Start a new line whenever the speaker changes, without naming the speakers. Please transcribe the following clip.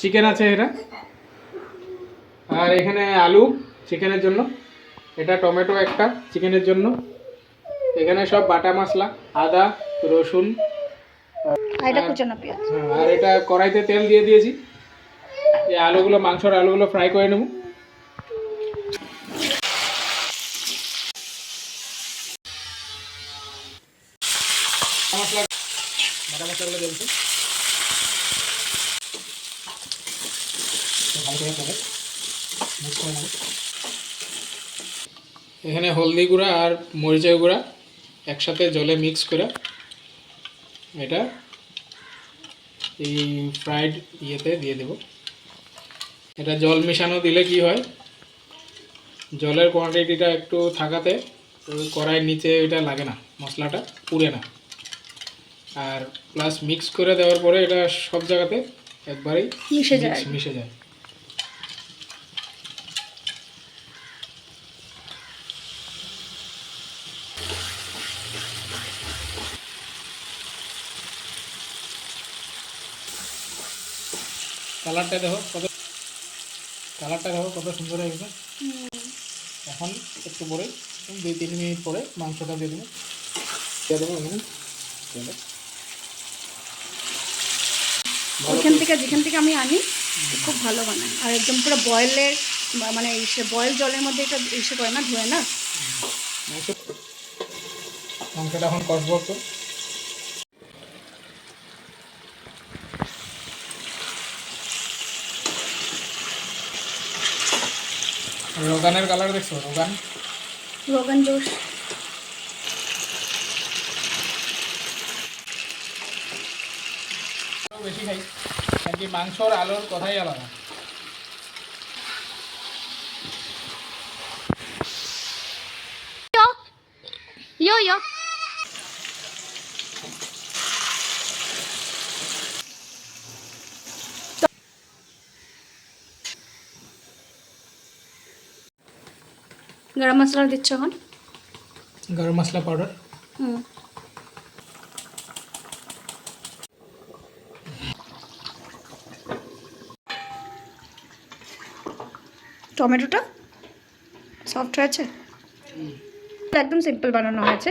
Chicken আছে এটা। আর এখানে আলু চিকেনের জন্য। এটা টমেটো একটা চিকেনের জন্য। এখানে সব বাটা মশলা আদা রসুন। হ্যাঁ, আর এটা কড়াইতে তেল দিয়ে দিয়েছি। এই আলুগুলো মাংসর আলুগুলো ফ্রাই করে নেব। এখানে হলদি গুঁড়া আর মরিচের গুঁড়া একসাথে জলে মিক্স করে এটা এই ফ্রাইড ইয়েতে দিয়ে দেব। এটা জল মেশানো দিলে কি হয়? জলের কোয়ান্টিটিটা একটু থাকাতে কড়াইয়ের নিচে এটা লাগে না, মশলাটা পুড়ে না। আর প্লাস মিক্স করে দেওয়ার পরে এটা সব জায়গাতে একবারেই
মিশে যায়।
মিশে যায়। কালারটা দেখো কত কালারটা দেখো কত সুন্দর হয়ে গেছে। এখন একটু পরে দুই তিন মিনিট পরে মাংসটা দিয়ে দেবো। দিয়ে দেবো।
ওইখান থেকে যেখান থেকে আমি আনি খুব ভালো বানায়। আর একদম পুরো বয়েলের মানে বয়েল জলের মধ্যে এটা এসে করে না ধোয় না?
এখন কষবো রোগানের কালার দেখছ? রোগান?
রোগান জোশ।
বেশি খাই। কারণ কি মাংসর আলুর কথাই আলাদা।
ইয়ো ইয়ো। গরম মশলা দিচ্ছ এখন?
গরম মশলা পাউডার
হুম। টমেটোটা? সফট হয়েছে? একদম সিম্পল বানানো হয়েছে।